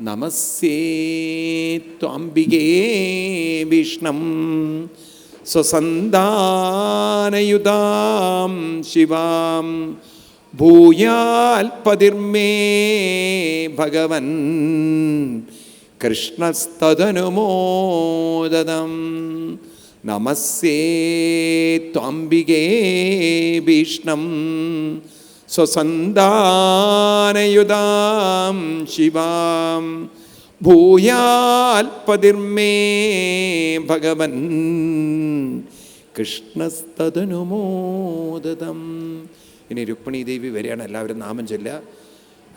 നമസ്യേ ത്വാംബികേ വിഷ്ണം സ്വസന്താനയുതാം ശിവാം. ഭൂയാൽപതിർമേ ഭഗവൻ കൃഷ്ണസ്തനുമോദതം നമസ്യേ ത്വാംബികേ ഭീഷ്ണം സ്വസന്താനയുതാം ശിവാം. ഭൂയാൽപതിർമേ ഭഗവൻ. കൃഷ്ണസ്തനുമോദതം ഇനി രുക്മിണി ദേവി വരികയാണ് എല്ലാവരും നാമം ചൊല്ലുക.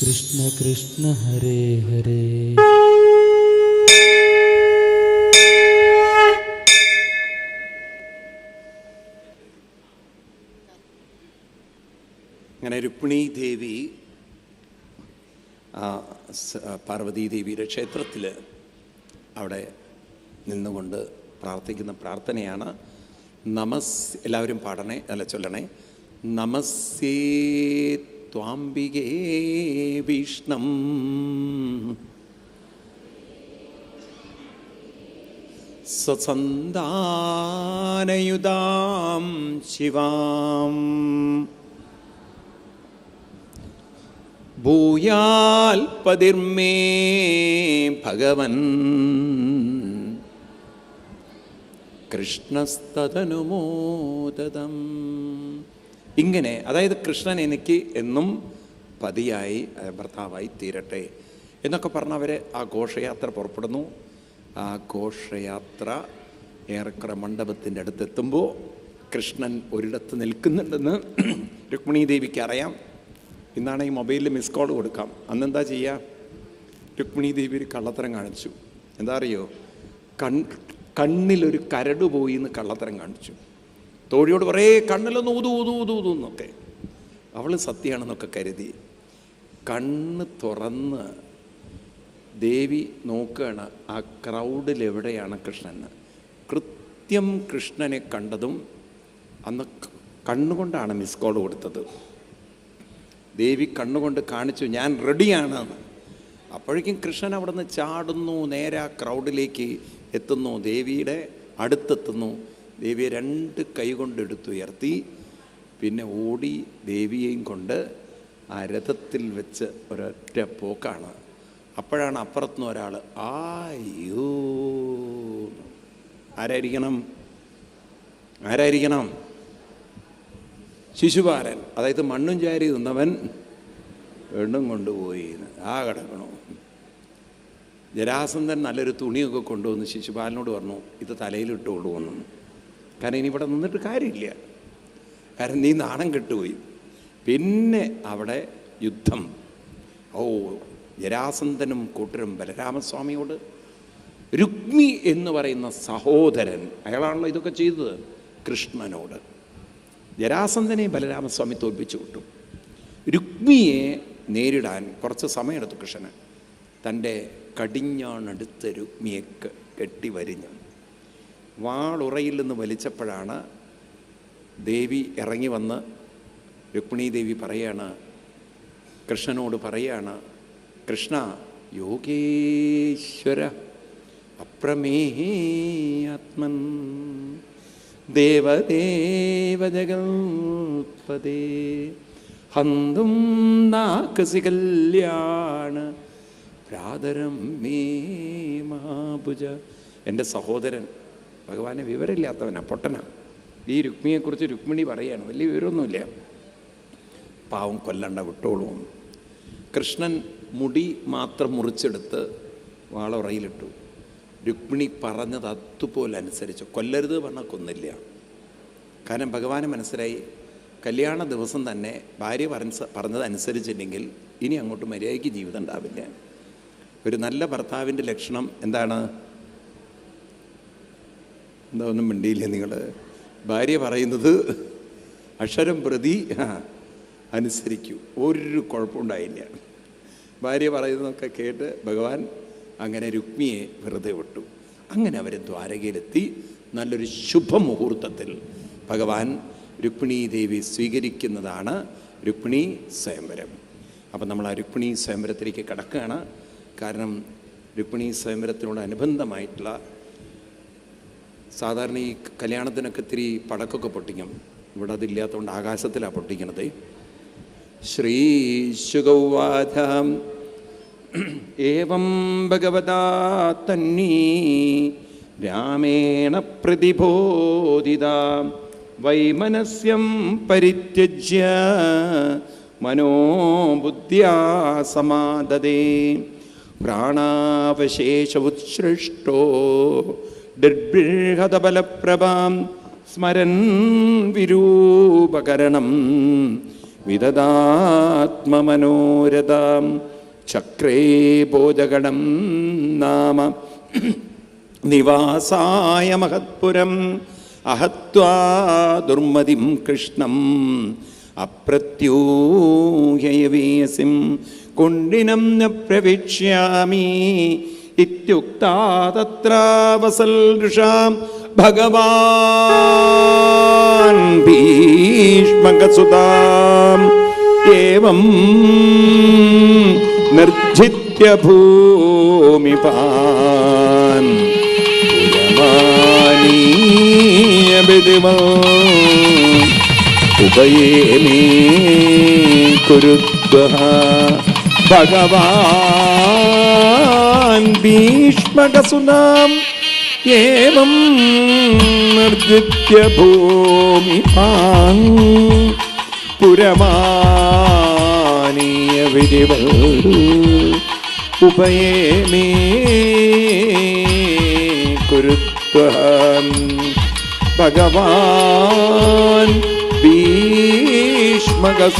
കൃഷ്ണ കൃഷ്ണ ഹരേ ഹരേ. അങ്ങനെ രുക്മിണി ദേവി ആ, സ- ആ, പാർവതീ ക്ഷേത്രത്തിൽ അവിടെ നിന്നുകൊണ്ട് പ്രാർത്ഥിക്കുന്ന പ്രാർത്ഥനയാണ് നമസ് എല്ലാവരും പാടണേ അല്ല ചൊല്ലണേ. നമസ്യേ ത്വാംബികേ വിഷ്ണം. സ്വസന്താനയുതാം ശിവാം. ഭൂയാൽ പതിർമേ ഭഗവൻ. കൃഷ്ണസ്തനുമോദതം ഇങ്ങനെ അതായത് കൃഷ്ണൻ എനിക്ക് എന്നും പതിയായി ഭർത്താവായി തീരട്ടെ എന്നൊക്കെ പറഞ്ഞ് അവർ ആ ഘോഷയാത്ര പുറപ്പെടുന്നു. ആ ഘോഷയാത്ര ഏറെക്കുറെ മണ്ഡപത്തിന്റെ അടുത്തെത്തുമ്പോൾ കൃഷ്ണൻ ഒരിടത്ത് നിൽക്കുന്നുണ്ടെന്ന് രുക്മിണി ദേവിക്ക് അറിയാം. ഇന്നാണ് ഈ മൊബൈലിൽ മിസ് കോൾ കൊടുക്കാം. അന്നെന്താ ചെയ്യുക രുക്മിണി ദേവി ഒരു കള്ളത്തരം കാണിച്ചു. എന്താ അറിയോ? കൺ കണ്ണിലൊരു കരട് പോയി എന്ന് കള്ളത്തരം കാണിച്ചു. തോഴിയോട് കുറേ കണ്ണിലൊന്ന് ഊതു ഊതു ഊതു ഊതു എന്നൊക്കെ. അവൾ സത്യമാണെന്നൊക്കെ കരുതി. കണ്ണ് തുറന്ന് ദേവി നോക്കുകയാണ് ആ ക്രൗഡിൽ എവിടെയാണ് കൃഷ്ണൻ കൃത്യം കൃഷ്ണനെ കണ്ടതും അന്ന് കണ്ണുകൊണ്ടാണ് മിസ് കോൾ കൊടുത്തത്. ദേവി കണ്ണുകൊണ്ട് കാണിച്ചു ഞാൻ റെഡിയാണ് അപ്പോഴേക്കും കൃഷ്ണൻ അവിടെ നിന്ന് ചാടുന്നു നേരെ ആ ക്രൗഡിലേക്ക് എത്തുന്നു. ദേവിയുടെ അടുത്തെത്തുന്നു. ദേവിയെ രണ്ട് കൈ കൊണ്ട് എടുത്തുയർത്തി പിന്നെ ഓടി ദേവിയെയും കൊണ്ട് ആ രഥത്തിൽ വെച്ച് ഒരൊറ്റ പോക്കാണ്. അപ്പോഴാണ് അപ്പുറത്തുനിന്ന് ഒരാൾ ആയോ! ആരായിരിക്കണം? ആരായിരിക്കണം? ശിശുപാലൻ. അതായത് മണ്ണും ചാരി നിന്നവൻ വെണ്ണും കൊണ്ടുപോയി. ആ കിടക്കണോ. ജരാസന്ധൻ നല്ലൊരു തുണിയൊക്കെ കൊണ്ടുവന്ന് ശിശുപാലനോട് പറഞ്ഞു ഇത് തലയിലിട്ട് കൊണ്ടുവന്നു കാരണം ഇനി ഇവിടെ നിന്നിട്ട് കാര്യമില്ല. കാരണം നീ നാണം കെട്ടുപോയി. പിന്നെ അവിടെ യുദ്ധം. ഓ ജരാസന്ധനും കൂട്ടരും ബലരാമസ്വാമിയോട് രുക്മി എന്ന് പറയുന്ന സഹോദരൻ അയാളാണല്ലോ ഇതൊക്കെ ചെയ്തത് കൃഷ്ണനോട്. ജരാസന്ധനെ ബലരാമസ്വാമി തോൽപ്പിച്ചു വിട്ടു. രുക്മിയെ നേരിടാൻ കുറച്ച് സമയമെടുത്തു കൃഷ്ണൻ തന്റെ കടിഞ്ഞാണെടുത്ത രുക്മിയെ കെട്ടിവരിഞ്ഞു കെട്ടി വരിഞ്ഞു. വാളുറയിൽ നിന്ന് വലിച്ചപ്പോഴാണ് ദേവി ഇറങ്ങി വന്ന് രുക്മിണി ദേവി പറയാണ് കൃഷ്ണനോട് പറയാണ് കൃഷ്ണ യോഗേശ്വര അപ്രമേയാത്മൻ ദേവദേവ ജഗൽപദേ ഹന്തും നാക്കസി കല്യാണ പ്രാതരം മേ മഹാഭുജ എന്റെ സഹോദരൻ ഭഗവാനെ വിവരമില്ലാത്തവനാ പൊട്ടനാ. ഈ രുക്മിയെക്കുറിച്ച് രുക്മിണി പറയുകയാണ് വലിയ വിവരമൊന്നുമില്ല. പാവം കൊല്ലണ്ട വിട്ടോളൂ. കൃഷ്ണൻ മുടി മാത്രം മുറിച്ചെടുത്ത് വാളുറയിലിട്ടു. രുക്മിണി പറഞ്ഞത് അതുപോലെ അനുസരിച്ചു. കൊല്ലരുത് പറഞ്ഞാൽ കൊന്നില്ല. കാരണം ഭഗവാന് മനസ്സിലായി കല്യാണ ദിവസം തന്നെ ഭാര്യ പറഞ്ഞ പറഞ്ഞത് അനുസരിച്ചില്ലെങ്കിൽ ഇനി അങ്ങോട്ട് മര്യാദയ്ക്ക് ജീവിതം ഉണ്ടാവില്ല. ഒരു നല്ല ഭർത്താവിന്റെ ലക്ഷണം എന്താണ്? എന്താ ഒന്നും മിണ്ടിയില്ല നിങ്ങൾ? ഭാര്യ പറയുന്നത് അക്ഷരം പ്രതി അനുസരിക്കൂ. ഒരു കുഴപ്പമുണ്ടായില്ല. ഭാര്യ പറയുന്നതൊക്കെ കേട്ട് ഭഗവാൻ അങ്ങനെ രുക്മിയെ വെറുതെ വിട്ടു. അങ്ങനെ അവർ ദ്വാരകയിലെത്തി. നല്ലൊരു ശുഭമുഹൂർത്തത്തിൽ ഭഗവാൻ രുക്മിണി ദേവി സ്വീകരിക്കുന്നതാണ് രുക്മിണി സ്വയംവരം. അപ്പം നമ്മൾ ആ രുക്മിണി സ്വയംവരത്തിലേക്ക് കടക്കുകയാണ്. കാരണം രുക്മിണി സ്വയംവരത്തിനോട് അനുബന്ധമായിട്ടുള്ള സാധാരണ ഈ കല്യാണത്തിനൊക്കെ ഇത്തിരി പടക്കമൊക്കെ പൊട്ടിക്കും. ഇവിടെ അതില്ലാത്തതുകൊണ്ട് ആകാശത്തിലാണ് പൊട്ടിക്കണത്. ശ്രീശുഗൗവാച ഏവം ഭഗവതാ തന്നീ രാമേണ പ്രതിബോധിത. വൈമനസ്യം പരിത്യജ്യ മനോബുദ്ധ്യാ സമാദതേ. പ്രാണാവശേഷ ഉത്സൃഷ്ടോ ദിർബൃഹതബലപ്രഭാം സ്മരൻ വിരൂപകരണം വിദദാത്മമനോരഥാം ചക്രേ ബോധഗണം നാമ നിവാസായ മഹത്പുരം അഹത്വാ ദുർമതിം കൃഷ്ണം അപ്രത്യൂഹയവേസിം കുണ്ടിനം ന പ്രവിക്ഷ്യാമി इत्युक्ता तत्र वसल्लृषां भगवान् भीष्मकसुताम् एवं निर्जित्य भूमिपान् पान् मे कुरुद्वः भगवान् ഭീഷ്മകസുനാം ഏവം നിർജിത്യ ഭൂമിപാൻ പുരമാനീയ വിരിവ ഉപയേമേ ഭഗവാൻ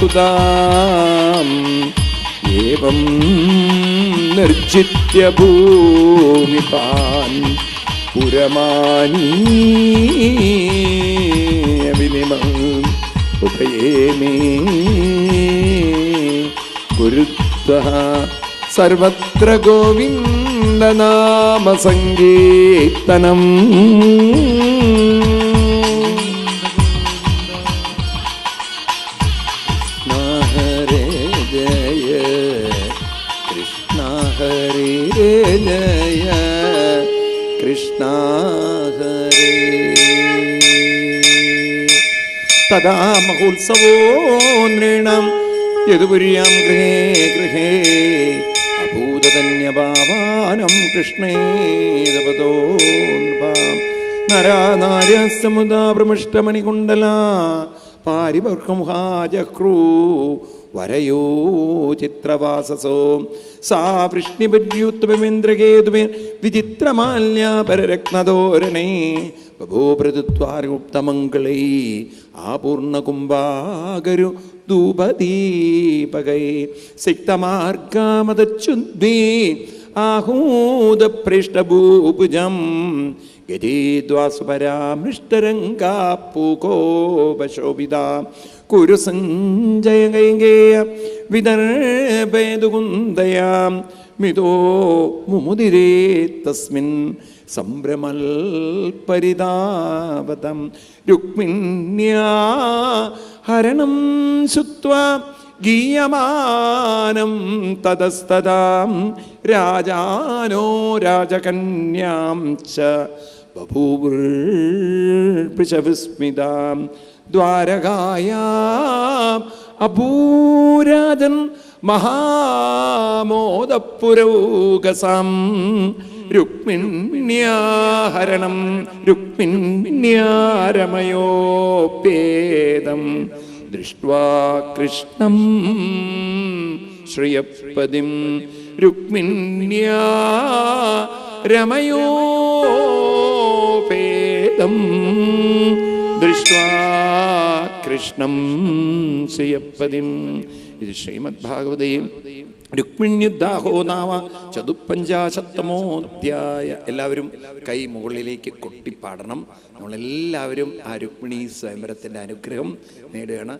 ഭീഷ്മകസുതാം ദേവം നിർജിത്യ ഭൂമി താൻ പുരമാനീമം ഉഭയേമേ കുരുത്വ സർവത്ര ഗോവിന്ദനാമസങ്കീർത്തനം. സദാ മഹോത്സവോ നൃണം യുരിയാം ഗൃഹേ ഗൃഹേ. അഭൂതധന്യഭാവാനം കൃഷ്ണേതോ നരാനാര്യസമുദാ ഭ്രമിഷ്ടമണികുണ്ടല പാരിപർക്കം ഹാജക്രൂ വരയോ ചിത്രവാസസോ? സാ വൃഷ്ണിപര്യുത്വമിന്ദ്രകേതുമേർ വിചിത്രമാല്യാപരരത്നധോരണേ. ബഭൂപ്രതുത്വാരുപ്തമംഗളൈ ആപൂർണകുംഭാകരു ധൂപദീപകൈ. സിക്തമാർഗാമതച്ഛുദ്വീ ആഹൂതപൃഷ്ടഭൂഭുജം ഗരീദ്വാസുപരാമൃഷ്ടരംഗാ പൂകോപശോഭിത സഞ്ജയ കൈകേയ വിദർഭേതുകുന്ദയാം മിതോ മുമുദിരേ തസ്മിൻ സംഭ്രമൽ പരിതാപതം രുക്മിണ്യാ ഹരണം ശുത്വ ഗീയമാനം തതസ്തതാം രാജാനോ രാജകന്യാം ച ബഭൂവൃഷവിസ്മിതാം ദ്വാരകായാം അപൂരാതൻ മഹാമോദപുരൗകസാം രുക്മിണ്യാഹരണം രുക്മിണ്യാരമയോപേദം ദൃഷ്ട്വാ കൃഷ്ണം ശ്രിയപ്പതിം രുക്മിണ്യാ രമയോപേദം ദൃഷ്ട്വാ കൃഷ്ണം ശ്രിയപതിം ഇത് ശ്രീമദ് ഭാഗവതയും രുക്മിണ്യുദ്ധാഹോ നാമ ചതുപ്പഞ്ചാശത്തമോധ്യായ. എല്ലാവരും കൈ മുകളിലേക്ക് കൊട്ടിപ്പാടണം. നമ്മളെല്ലാവരും ആ രുക്മിണി സ്വയംവരത്തിന്റെ അനുഗ്രഹം നേടുകയാണ്.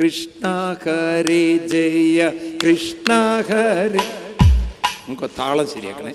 കൃഷ്ണ ഹരേ ജയ കൃഷ്ണ നമുക്ക് താളം ശരിയാക്കണേ.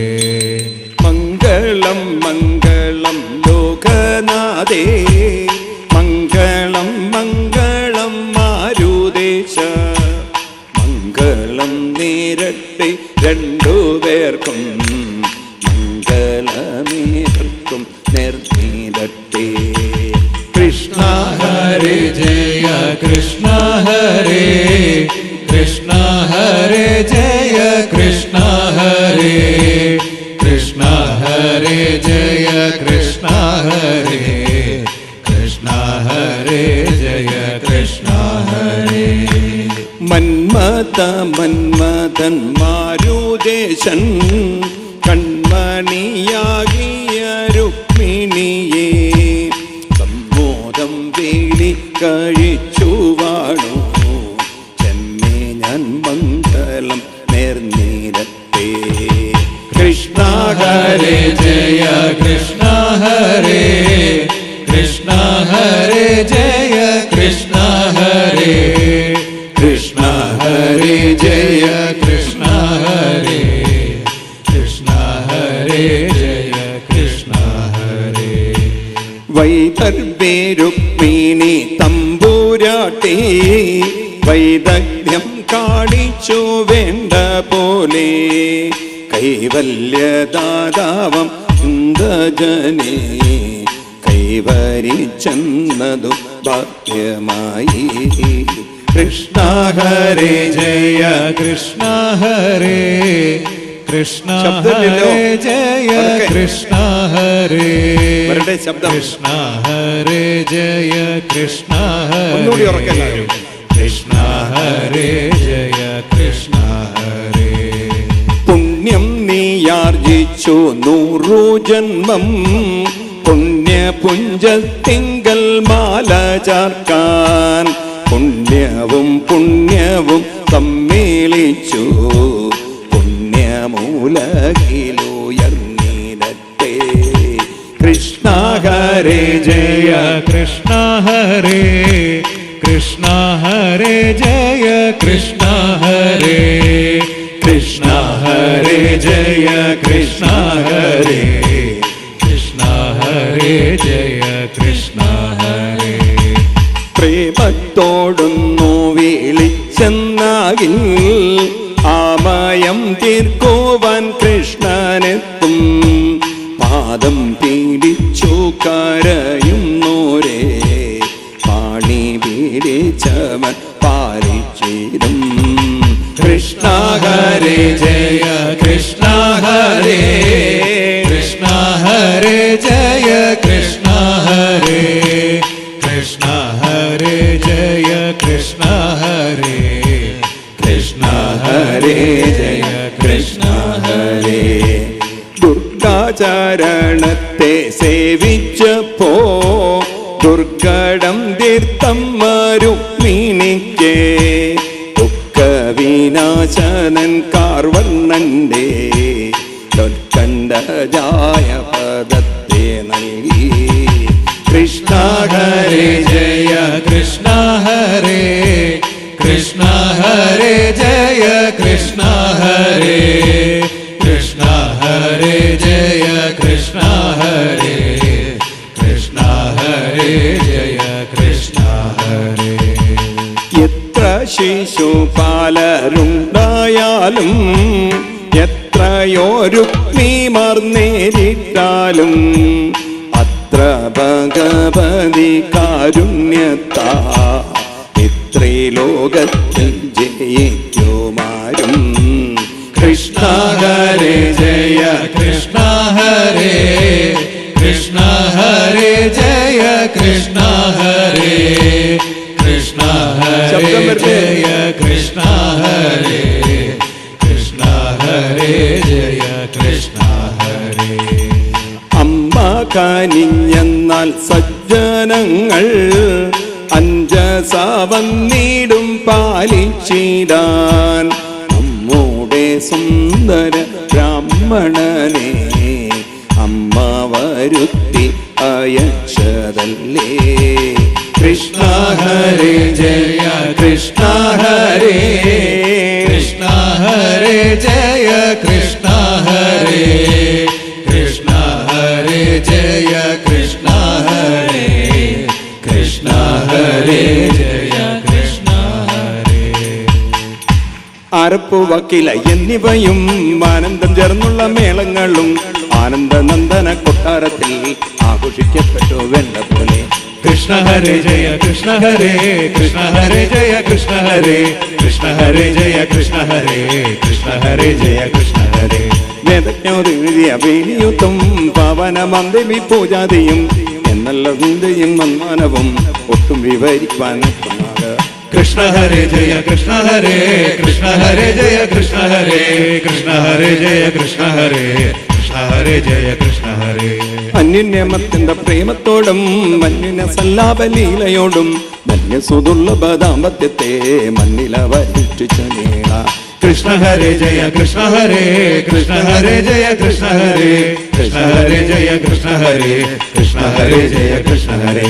கழி കൈവരിച്ചെന്നതു ഭാഗ്യമായി കൃഷ്ണ ഹരേ ജയ കൃഷ്ണ ഹരേ കൃഷ്ണ ഹരേ ജയ. കൃഷ്ണ ഹരേ ശബ്ദം. കൃഷ്ണ ഹരേ ജയ കൃഷ്ണ ഹരേ കൃഷ്ണ ഹരേ ജയ കൃഷ്ണ ഹരേ. പുണ്യം നീയാർജിച്ചു നൂറു ജന്മം. പുണ്യപുഞ്ചത്തിങ്കൽ മാല ചാർക്കാൻ. പുണ്യവും പുണ്യവും സമ്മേളിച്ചു. പുണ്യമൂലകിലുയർന്നീരത്തെ കൃഷ്ണ ഹരേ ജയ കൃഷ്ണ ഹരേ. കൃഷ്ണ ഹരേ ജയ കൃഷ്ണ ഹരേ. കൃഷ്ണ ഹരേ ജയ ഹരേ കൃഷ്ണ ഹരേ ജയ കൃഷ്ണ ഹരേ ദുർഗാചരണത്തെ സേവിച്ചപ്പോ ദുർഘടം തീർത്ഥമ്മരും മീനിക്കേ ദുഃഖ വിനാശനൻ കാർവർണന്റെ ദുർക്കണ്ഠജായ പദത്തെ നൽകി കൃഷ്ണ ഹരേ ജയ ശിശുപാലരുണ്ടായാലും എത്രയോ രുക്മിമാർ നേരിട്ടാലും അത്ര ഭഗവതി കാരുണ്യത്താ. ഇത്രലോകത്തിൽ ജയിക്കുമാരും. കൃഷ്ണ ഹരേ ജയ കൃഷ്ണ ഹരേ കൃഷ്ണ ഹരേ. കനിഞ്ഞെന്നാൽ സജ്ജനങ്ങൾ അഞ്ചസാവന്നീടും പാലിച്ചിടാൻ നമ്മുടെ സുന്ദര ബ്രാഹ്മണനെ അമ്മ വരുത്തി അയച്ചതല്ലേ? കൃഷ്ണ ഹരേ ജയ കൃഷ്ണ ഹരേ. അരപ്പു വക്കില എന്നിവയും ആനന്ദം ചേർന്നുള്ള മേളങ്ങളും ആനന്ദനന്ദന കൊട്ടാരത്തിൽ ആഘോഷിക്കപ്പെട്ടു വേണ്ട പോലെ കൃഷ്ണ ഹരേ ജയ കൃഷ്ണ ഹരേ കൃഷ്ണ ഹരേ ജയ കൃഷ്ണ ഹരേ കൃഷ്ണ ഹരേ ജയ കൃഷ്ണ ഹരേ കൃഷ്ണ ഹരേ ജയ കൃഷ്ണ ഹരേ വേദജ്ഞോതെഴുതിയ വേലിയുത്തും പാവനമാം ദേവി പൂജാതിയും എന്നല്ല ചിന്തയും മന്മാനവും ഒട്ടും വിവരിപ്പാൻ കൃഷ്ണ ഹരേ ജയ കൃഷ്ണ ഹരേ കൃഷ്ണ ഹരേ ജയ കൃഷ്ണ ഹരേ കൃഷ്ണ ഹരേ ജയ കൃഷ്ണ ഹരേ കൃഷ്ണ ഹരേ ജയ കൃഷ്ണ ഹരേ. അന്യന്യമത്യന്ത പ്രേമത്തോടും മഞ്ഞിന സല്ലാപലീലയോടും ധന്യസുതുള്ള ദാമ്പത്യത്തെ മണ്ണിലവരിച്ചു നീള കൃഷ്ണ ഹരേ ജയ കൃഷ്ണ ഹരേ കൃഷ്ണ ഹരേ ജയ കൃഷ്ണ ഹരേ കൃഷ്ണ ഹരേ ജയ കൃഷ്ണ ഹരേ കൃഷ്ണ ഹരേ ജയ കൃഷ്ണ ഹരേ.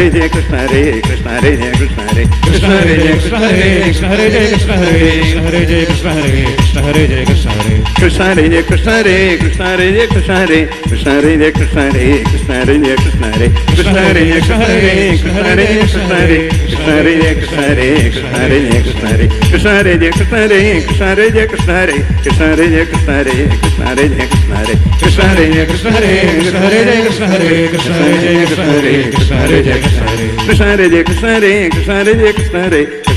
Hare Jai Krishna Hare Krishna Hare Jai Krishna Hare Krishna Hare Jai Krishna Hare Krishna Hare Jai Krishna Hare Krishna Hare Jai Krishna Hare Krishna Hare Jai Krishna Hare ഹരേ ജയ കൃഷ്ണ ഹരേ കൃഷ്ണ ഹരേ ജയ കൃഷ്ണ ഹരേ കൃഷ്ണ ഹരേ ജയ കൃഷ്ണ ഹരേ കൃഷ്ണ ഹരേ ജയ കൃഷ്ണ ഹരേ കൃഷ്ണ ഹരേ ജയ കൃഷ്ണ ഹരേ കൃഷ്ണ ഹരേ ജയ കൃഷ്ണ ഹരേ കൃഷ്ണ ഹരേ ജയ കൃഷ്ണ ഹരേ കൃഷ്ണ ഹരേ ജയ കൃഷ്ണ ഹരേ കൃഷ്ണ ഹരേ ജയ കൃഷ്ണ ഹരേ കൃഷ്ണ ഹരേ ജയ കൃഷ്ണ ഹരേ കൃഷ്ണ ഹരേ ജയ കൃഷ്ണ ഹരേ കൃഷ്ണ ഹരേ ജയ കൃഷ്ണ ഹരേ കൃഷ്ണ ഹരേ ജയ കൃഷ്ണ ഹരേ കൃഷ്ണ ഹരേ ജയ കൃഷ്ണ ഹരേ കൃഷ്ണ ഹരേ ജയ കൃഷ്ണ ഹരേ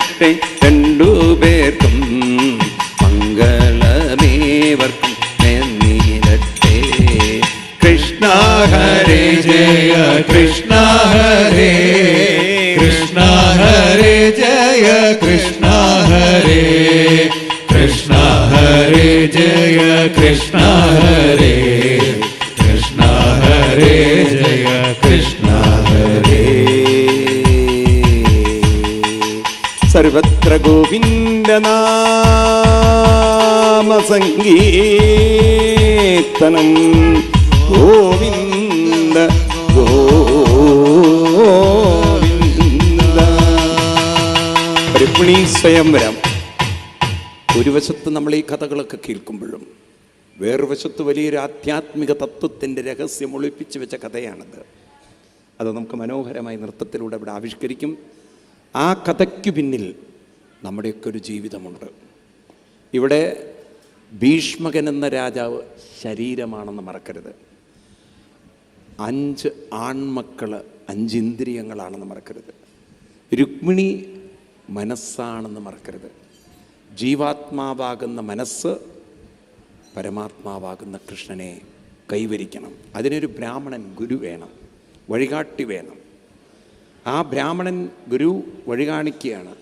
നേരട്ടെ രണ്ടുപേർക്കും മംഗളമേവർക്കും നേരട്ടെ കൃഷ്ണ ഹരേ ജയ കൃഷ്ണ ഹരേ കൃഷ്ണ ഹരേ ജയ കൃഷ്ണ ഹരേ കൃഷ്ണ ഹരേ ജയ കൃഷ്ണ സർവത്ര ഗോവിന്ദനാമസങ്കീർത്തനം ഗോവിന്ദ. ഗോവിന്ദ രുക്മിണി സ്വയംവരം ഒരു വശത്ത് നമ്മൾ ഈ കഥകളൊക്കെ കേൾക്കുമ്പോഴും വേറൊരു വശത്ത് വലിയൊരു ആധ്യാത്മിക തത്വത്തിന്റെ രഹസ്യം ഒളിപ്പിച്ചു വെച്ച കഥയാണത്. അത് നമുക്ക് മനോഹരമായി നൃത്തത്തിലൂടെ ഇവിടെ ആവിഷ്കരിക്കും. ആ കഥയ്ക്കു പിന്നിൽ നമ്മുടെയൊക്കെ ഒരു ജീവിതമുണ്ട്. ഇവിടെ ഭീഷ്മകൻ എന്ന രാജാവ് ശരീരമാണെന്ന് മറക്കരുത്. അഞ്ച് ആൺമക്കൾ അഞ്ച് ഇന്ദ്രിയങ്ങളാണെന്ന് മറക്കരുത്. രുക്മിണി മനസ്സാണെന്ന് മറക്കരുത്. ജീവാത്മാവാകുന്ന മനസ്സ് പരമാത്മാവാകുന്ന കൃഷ്ണനെ കൈവരിക്കണം. അതിനൊരു ബ്രാഹ്മണൻ ഗുരു വേണം വഴികാട്ടി വേണം. ആ ബ്രാഹ്മണൻ ഗുരു വഴി കാണിക്കുകയാണ്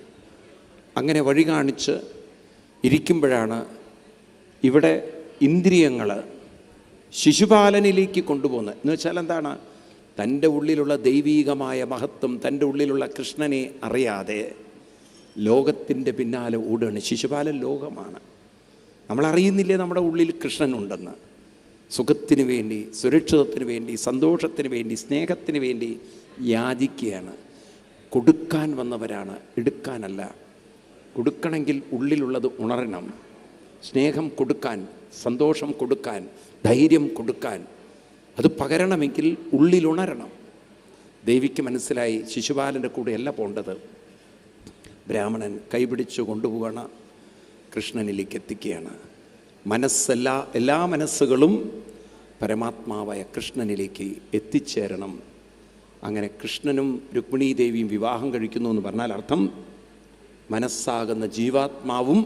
അങ്ങനെ വഴി കാണിച്ച് ഇരിക്കുമ്പോഴാണ് ഇവിടെ ഇന്ദ്രിയങ്ങൾ ശിശുപാലനിലേക്ക് കൊണ്ടുപോകുന്നത്. എന്ന് വെച്ചാൽ എന്താണ്? തന്റെ ഉള്ളിലുള്ള ദൈവീകമായ മഹത്വം തന്റെ ഉള്ളിലുള്ള കൃഷ്ണനെ അറിയാതെ ലോകത്തിന്റെ പിന്നാലെ ഓടുകയാണ്. ശിശുപാലൻ ലോകമാണ്. നമ്മളറിയുന്നില്ലേ നമ്മുടെ ഉള്ളിൽ കൃഷ്ണനുണ്ടെന്ന്? സുഖത്തിന് വേണ്ടി സുരക്ഷിതത്തിന് വേണ്ടി സന്തോഷത്തിന് വേണ്ടി സ്നേഹത്തിന് വേണ്ടി യാചിക്കുകയാണ്. കൊടുക്കാൻ വന്നവരാണ് എടുക്കാനല്ല. കൊടുക്കണമെങ്കിൽ ഉള്ളിലുള്ളത് ഉണരണം സ്നേഹം കൊടുക്കാൻ സന്തോഷം കൊടുക്കാൻ ധൈര്യം കൊടുക്കാൻ. അത് പകരണമെങ്കിൽ ഉള്ളിലുണരണം. ദേവിക്ക് മനസ്സിലായി ശിശുപാലന്റെ കൂടെയല്ല പോണ്ടത്. ബ്രാഹ്മണൻ കൈപിടിച്ചു കൊണ്ടുപോകണ കൃഷ്ണനിലേക്ക് എത്തിക്കുകയാണ്. മനസ്സെല്ലാ എല്ലാ മനസ്സുകളും പരമാത്മാവായ കൃഷ്ണനിലേക്ക് എത്തിച്ചേരണം. അങ്ങനെ കൃഷ്ണനും രുക്മിണീദേവിയും വിവാഹം കഴിക്കുന്നു എന്ന് പറഞ്ഞാൽ അർത്ഥം മനസ്സാകുന്ന ജീവാത്മാവും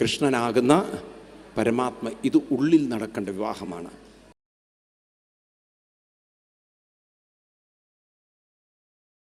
കൃഷ്ണനാകുന്ന പരമാത്മ ഇത് ഉള്ളിൽ നടക്കേണ്ട വിവാഹമാണ്.